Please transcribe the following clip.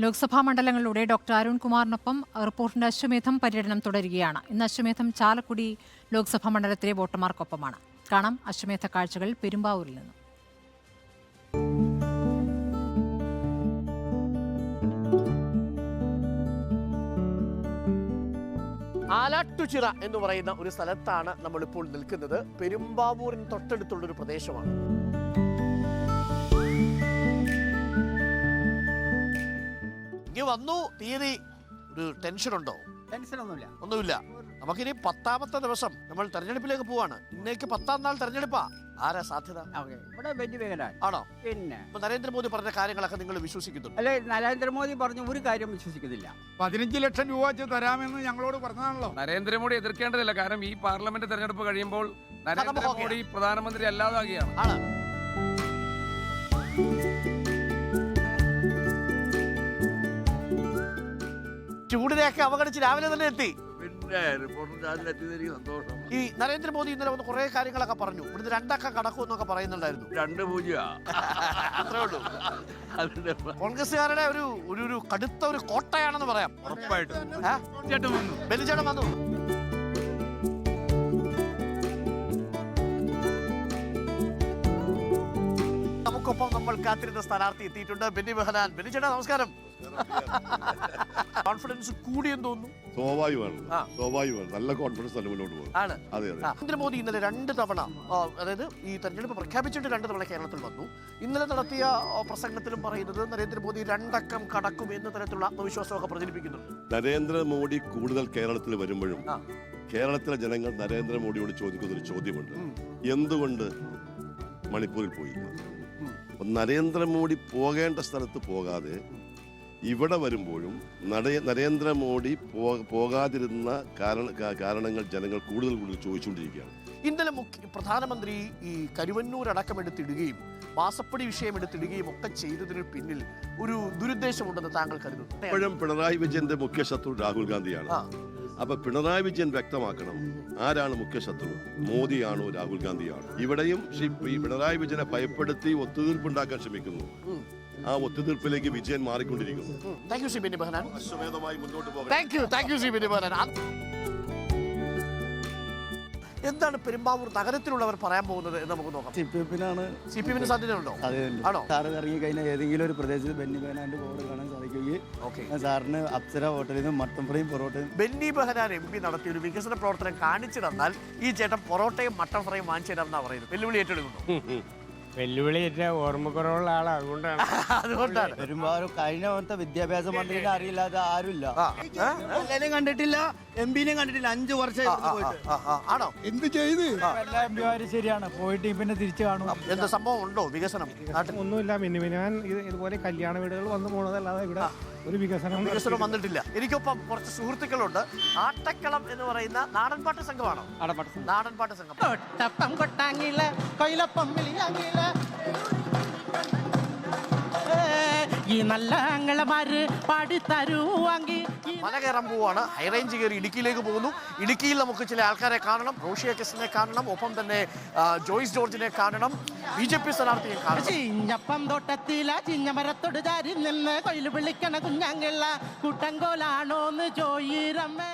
Lok Sabha മണ്ഡലങ്ങളിലൂടെ doctor അരുൺകുമാറിനൊപ്പം റിപ്പോർട്ടിന്റെ അശ്വമേധം പര്യടനം തുടരുകയാണ്. ഇന്ന് അശ്വമേധം ചാലക്കുടി ലോക്സഭാ മണ്ഡലത്തിലെ വോട്ടർമാർക്കൊപ്പമാണ്. കാണാം അശ്വമേധ കാഴ്ചകൾ പെരുമ്പാവൂരിൽ നിന്ന്. ആലാട്ടുചിറ എന്ന് പറയുന്ന ഒരു സ്ഥലത്താണ് നമ്മളിപ്പോൾ നിൽക്കുന്നത്. പെരുമ്പാവൂരിന് തൊട്ടടുത്തുള്ള ഒരു പ്രദേശമാണ്. ഇങ്ങ് വന്നു തീയതി ഒരു ടെൻഷൻ ഉണ്ടോ ടെൻഷനൊന്നുമില്ല. ഒന്നുമില്ല. നമുക്കിനി പത്താമത്തെ ദിവസം നമ്മൾ തെരഞ്ഞെടുപ്പിലേക്ക് പോവാണ്. ഇന്നേക്ക് പത്താം നാൾ തെരഞ്ഞെടുപ്പാ. ആരാ സാധ്യത? ഓക്കെ. ഇവിടെ ആണോ? പിന്നെ. നരേന്ദ്രമോദി പറഞ്ഞ കാര്യങ്ങളൊക്കെ നിങ്ങൾ വിശ്വസിക്കുന്നു അല്ലെ നരേന്ദ്രമോദി പറഞ്ഞ ഒരു കാര്യം വിശ്വസിക്കുന്നില്ല. പതിനഞ്ച് ലക്ഷം രൂപ വെച്ച് തരാമെന്ന് ഞങ്ങളോട് പറഞ്ഞതാണല്ലോ. നരേന്ദ്രമോദി എതിർക്കേണ്ടതില്ല. കാരണം ഈ പാർലമെന്റ് തെരഞ്ഞെടുപ്പ് കഴിയുമ്പോൾ നരേന്ദ്രമോദി പ്രധാനമന്ത്രി അല്ലാതാകുകയാണ് ആണ്. ചൂടിനെയൊക്കെ അവഗണിച്ച് രാവിലെ തന്നെ എത്തി. പിന്നെ റിപ്പോർട്ടർ സന്തോഷം. ഈ നരേന്ദ്രമോദി ഇന്നലെ വന്ന് കുറെ കാര്യങ്ങളൊക്കെ പറഞ്ഞു. ഇവിടുന്ന് രണ്ടക്ക കടക്കും എന്നൊക്കെ പറയുന്നുണ്ടായിരുന്നു. രണ്ട് പൂജ്യ അത്രേ ഉള്ളൂ. കോൺഗ്രസ്സുകാരുടെ ഒരു ഒരു കടുത്ത ഒരു കോട്ടയാണെന്ന് പറയാം. ഉറപ്പായിട്ടും. ഏ? ബെന്നിച്ചേട്ടൻ വന്നു. നമ്മൾ കാത്തിരുന്ന സ്ഥാനാർത്ഥി എത്തിയിട്ടുണ്ട്. ബെന്നി ബെഹനാൻ ബെന്നിച്ചേട്ടാ നമസ്കാരം. കോൺഫിഡൻസ് കൂടിയെന്ന് തോന്നുന്നു. സ്വാഭാവികമാണ്. സ്വാഭാവികമാണ്. നല്ല കോൺഫിഡൻസ് തന്നെ മുന്നോട്ട് പോകും. ആണ്. അതെ അതെ. നരേന്ദ്രമോദി ഇന്നലെ രണ്ട് തവണ അതായത് ഈ തെരഞ്ഞെടുപ്പ് പ്രഖ്യാപിച്ചിട്ട് രണ്ട് തവണ കേരളത്തിൽ വന്നു. ഇന്നലെ നടത്തിയ പ്രസംഗത്തിലും പറയുന്നത് നരേന്ദ്രമോദി രണ്ടക്കം കടക്കും എന്ന തരത്തിലുള്ള ആത്മവിശ്വാസമൊക്കെ പ്രചരിപ്പിക്കുന്നു നരേന്ദ്രമോദി കൂടുതൽ കേരളത്തിൽ വരുമ്പോഴും കേരളത്തിലെ ജനങ്ങൾ നരേന്ദ്രമോദിയോട് ചോദിക്കുന്ന ഒരു ചോദ്യമുണ്ട്. എന്തുകൊണ്ട് മണിപ്പൂരിൽ പോയി? നരേന്ദ്രമോദി പോകേണ്ട സ്ഥലത്ത് പോകാതെ ഇവിടെ വരുമ്പോഴും നട- നരേന്ദ്രമോദി പോ- പോകാതിരുന്ന കാരണ കാരണങ്ങൾ ജനങ്ങൾ കൂടുതൽ കൂടുതൽ ചോദിച്ചുകൊണ്ടിരിക്കുകയാണ്. ഇന്നലെ മുഖ്യ പ്രധാനമന്ത്രി ഈ കരുവന്നൂർ അടക്കം എടുത്തിടുകയും വാസപ്പടി വിഷയം എടുത്തിടുകയും ഒക്കെ ചെയ്തതിന് പിന്നിൽ ഒരു ദുരുദ്ദേശമുണ്ടെന്ന് താങ്കൾ കരുതുന്നു. ഇപ്പോഴും പിണറായി വിജയന്റെ മുഖ്യ ശത്രു രാഹുൽ ഗാന്ധിയാണ്. അപ്പൊ പിണറായി വിജയൻ വ്യക്തമാക്കണം ആരാണ് മുഖ്യ ശത്രു? മോദിയാണോ രാഹുൽ ഗാന്ധിയാണോ? ഇവിടെയും ശ്രീ പിണറായി വിജയനെ ഭയപ്പെടുത്തി ഒത്തുതീർപ്പുണ്ടാക്കാൻ ശ്രമിക്കുന്നു. ആ ഒത്തുതീർപ്പിലേക്ക് വിജയൻ മാറിക്കൊണ്ടിരിക്കുന്നു. താങ്ക് യു സി ബെഹനാൻ അശ്വമേധമായി മുന്നോട്ട് പോകാൻ thank you. Thank you C Behanan എന്താണ് പെരുമ്പാവൂർ നഗരത്തിലുള്ളവർ പറയാൻ പോകുന്നത് എന്ന് നമുക്ക് നോക്കാം. സി പി എഫിനാണ് സി പി എഫിന് സാധ്യതയുണ്ടോ ആണോ? സാറ് ഇറങ്ങി കഴിഞ്ഞാൽ ഏതെങ്കിലും ഒരു പ്രദേശത്ത് ബെന്നി ബെഹനാന്റെ ബോർഡ് കാണാൻ സാധിക്കുകയും ഓക്കെ. സാറിന് അപ്സര ഹോട്ടലിൽ നിന്ന് മട്ടൻ ഫ്രൈയും പൊറോട്ടയും ബെന്നി ബെഹനാൻ എം പി നടത്തിയ ഒരു വികസന പ്രവർത്തനം കാണിച്ചു തന്നാൽ ഈ ചേട്ടൻ പൊറോട്ടയും മട്ടൻ ഫ്രൈയും വാങ്ങിച്ചു എന്നാ പറയുന്നത്. വെല്ലുവിളി ഏറ്റെടുക്കുന്നു വെല്ലുവിളി ഏറ്റ ഓർമ്മക്കുറവുള്ള ആളാ അതുകൊണ്ടാണ്. അതുകൊണ്ടാണ്. വരുമ്പോൾ കഴിഞ്ഞ പോലത്തെ വിദ്യാഭ്യാസ മന്ത്രിനെ അറിയില്ലാതെ ആരുമില്ല. എല്ലാം കണ്ടിട്ടില്ല എം പിനെയും കണ്ടിട്ടില്ല അഞ്ചു വർഷം ആണോ? എന്ത് ചെയ്ത്? എല്ലാ എംപിമാരും ശരിയാണ്. പോയിട്ട് പിന്നെ തിരിച്ചു കാണും. എന്താ സംഭവം ഉണ്ടോ വികസനം? നാട്ടിൽ ഒന്നുമില്ല. മിന്നു ഞാൻ ഇത് ഇതുപോലെ കല്യാണ വീടുകൾ വന്നു പോണതല്ലാതെ ഇവിടെ ഒരു വികസനം വികസനം വന്നിട്ടില്ല. എനിക്കൊപ്പം കുറച്ച് സുഹൃത്തുക്കളുണ്ട്. ആട്ടക്കളം എന്ന് പറയുന്ന നാടൻപാട്ട് സംഘമാണോ? നാടൻപാട്ട് സംഘം. കൊട്ടാങ്ങില കൊയിലപ്പം ഈ നല്ല അങ്ങളമാര് പാടിത്തരുവാങ്കി മല കയറാൻ പോവാണ്. ഹൈറേഞ്ച് കയറി ഇടുക്കിയിലേക്ക് പോകുന്നു. ഇടുക്കിയിൽ നമുക്ക് ചില ആൾക്കാരെ കാണണം. റോഷിയ കെസിനെ കാണണം. ഒപ്പം തന്നെ ജോയിസ് ജോർജിനെ കാണണം. ബി ജെ പി സ്ഥാനാർത്ഥിയെ കാണണം. ചിഞ്ഞപ്പം തോട്ടത്തില ചിഞ്ഞമരത്തോട് ചാരി നിന്ന് കൊയിൽ വിളിക്കണ കുഞ്ഞങ്ങള. കൂട്ടംകോലാണോന്ന് ചോയിരമ്മേ